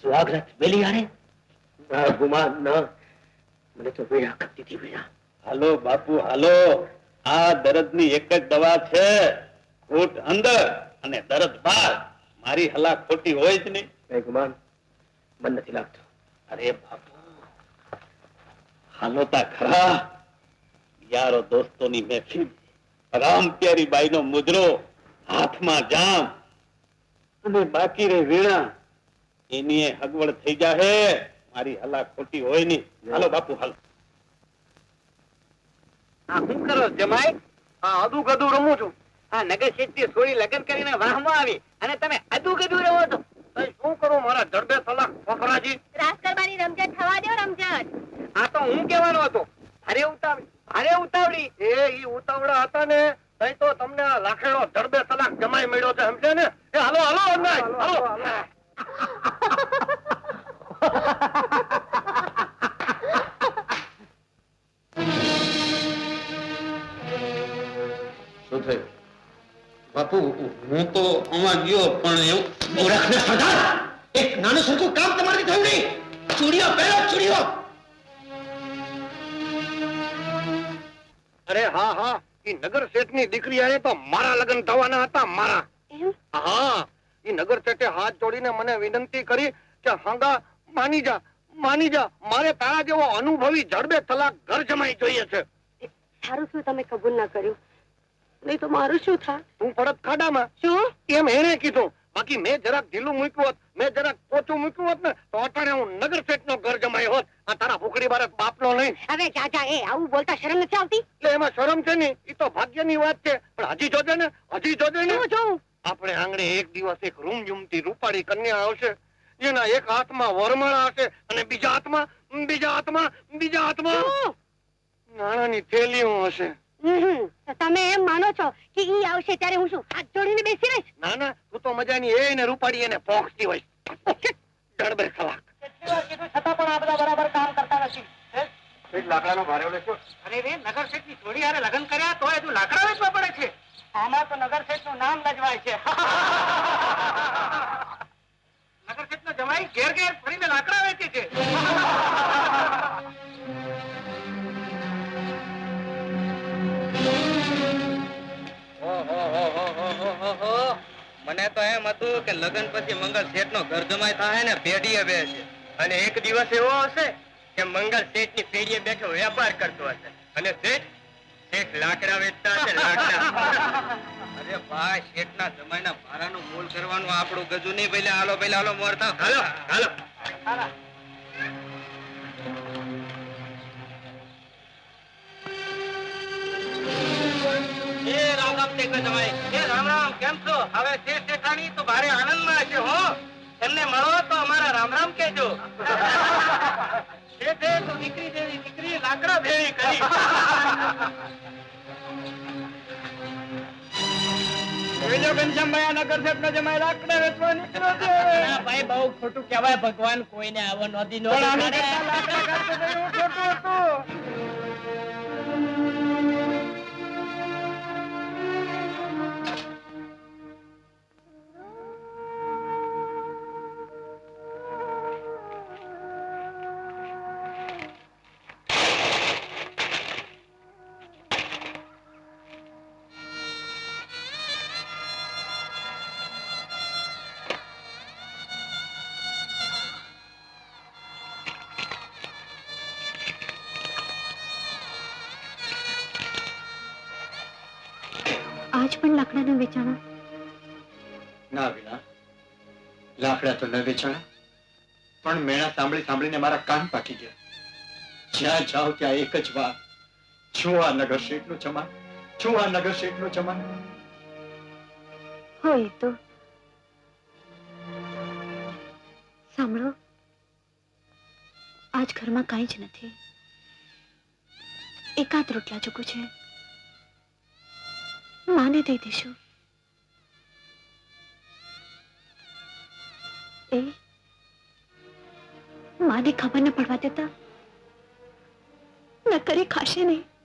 સ્વાગત વેલી આરે ના ગુમાન ના. મને તો વેળા કરતી હતી વેળા હાલો બાપુ હાલો. આ દર્દની એક જ દવા છે. ખોટ અંદર અને દર્દ બહાર. મારી હલા ખોટી હોય જ નહીં. નહીં ગુમાન મન નથી લાગતું. અરે બાપુ હાલો તા ખરા. યારો દોસ્તોની મહેફિલ રામ પ્યારી બાઈનો મુદ્રો હાથમાં જામ. અને બાકી રે વીણા. એની હગવડ થઈ જાહે. મારી હલા ખોટી હોય નહીં. હાલો બાપુ હાલ. આ શું કરો જમાઈ? આ અદુ ગદુ રમું છું. આ નગર શેઠથી છોડી લગ્ન કરીને વાહમાં આવી અને તમે અદુ ગદુ રમો છો. તો શું કરું મારા જડબે સલાહ ફફરાજી રાસ ગરબાની રમઝટ થવા દો રમઝટ. આ તો હું કહેવાનો હતો. ભારે ઉતાવળી. ભારે ઉતાવળી? એ ઈ ઉતાવળા હતા ને. થયું. બાપુ હું તો આમાં ગયો પણ એવું મૂર્ખને એક નાનું સરખું કામ તમારી થયું નહીં. ચૂડીઓ પહેરો ચૂડીઓ. અરે હા હા એ નગર શેઠની દીકરી આને તો મારા લગ્ન થવાના હતા મારા. હા એ નગર શેઠે હાથ જોડીને મને વિનંતી કરી કે હાંગા માની જા માની જા મારે તારા જેવો અનુભવી જડબે તલાક ઘર જમાઈ જોઈએ છે. સારું શું તમે કબૂલ ના કર્યું. નહીં તો મારું શું થા તું પડત ખાડામાં. શું? એમ એને કીધું બાકી મેં જરાક ઢીલું મૂક્યું હોત મેં જરાક પોચું મૂક્યું હોત ને તો અટાણે હું નગર શેઠનો ઘર જમાઈ હોત. આ તારા ભૂખડી બારત બાપનો નહીં. હવે જા એ આવું બોલતા શરમ નથી આવતી? એટલે એમાં શરમ છે ને એ તો ભાગ્યની વાત છે. પણ હજી જોજે ને હજી જોજે ને. જોઉં આપણે આંગણે એક દિવસ એક રૂમ જુમતી રૂપાળી કન્યા આવશે. જેના એક હાથમાં વરમાળા હશે અને બીજા હાથમાં બીજા હાથમાં બીજા હાથમાં? નાણાની થેલીઓ હશે. તમે એમ માનો છો કે ઈ આવશે ત્યારે હું શું હાથ જોડીને બેસી રહીશ ના ના તું તો મજાની એ ને રૂપાડી એને પોખતી હોય જડબે કલાક છતાં પણ આ બધા બરાબર કામ કરતા નથી. લાકડાનો ભારે લેશો અરે રે નગર શેઠની જોડી હારે લગ્ન કર્યા તો હજુ લાકડા વેચવા પડે છે. આમાં તો નગર શેઠનું નામ લજવાય છે. નગર શેઠ નો જમાઈ ઘેર ઘેર ફરીને લાકડા વેચે છે. મને તો એમ હતું કે લગ્ન પછી મંગલ શેઠ નો ઘર જમાય થાય ને પેઢીએ બેસે. અને એક દિવસ એવો હશે કે મંગલ શેઠની પેઢીએ બેઠો વેપાર કરતો હશે. અને શેઠ? શેઠ લાકડા વેચતા હશે લાકડા. અરે ભાઈ શેઠ ના જમાઈના ભારાનું મૂળ કરવાનું આપણું ગજુ નહીં. પેલા હાલો પેલા હાલો મોરતા. હાલો હાલો. એ રામ રામ રામ કેમ છો? હવે શેઠ શેઠાણી તો ભારે આનંદમાં હશે હો. એમને મળો તો અમારા રામ રામ કેજો શેઠે તો દીકરી જેવી દીકરી લાકડા ભેળી કરી. જોઈજો ઘનશ્યામભાઈ નગર શેઠ નો જમાઈ લાકડા વેચવા નીકળ્યો છે. ભાઈ બહુ ખોટું કહેવાય ભગવાન કોઈને આવો નદી નો લાકડા ખોટું હતું. આજ પણ લાકડાના વેચાણા? ના વિના. લાકડા તો ન વેચાણા. પણ મેણા સાંભળી સાંભળીને મારા કાન પાકી ગયા. જ્યાં જાઓ ત્યાં એક જ વાત. શું આ નગર શેઠનું ચમાન શું આ નગર શેઠનું ચમાન હોય તો. સાંભળો આજ ઘરમાં કાંઈ જ નથી. એકાદ રોટલા ચૂકું છે. માને દઈ દઈશું. એ? માને ખબર ન પડવા દેતા? ન કરી ખાશે નહીં.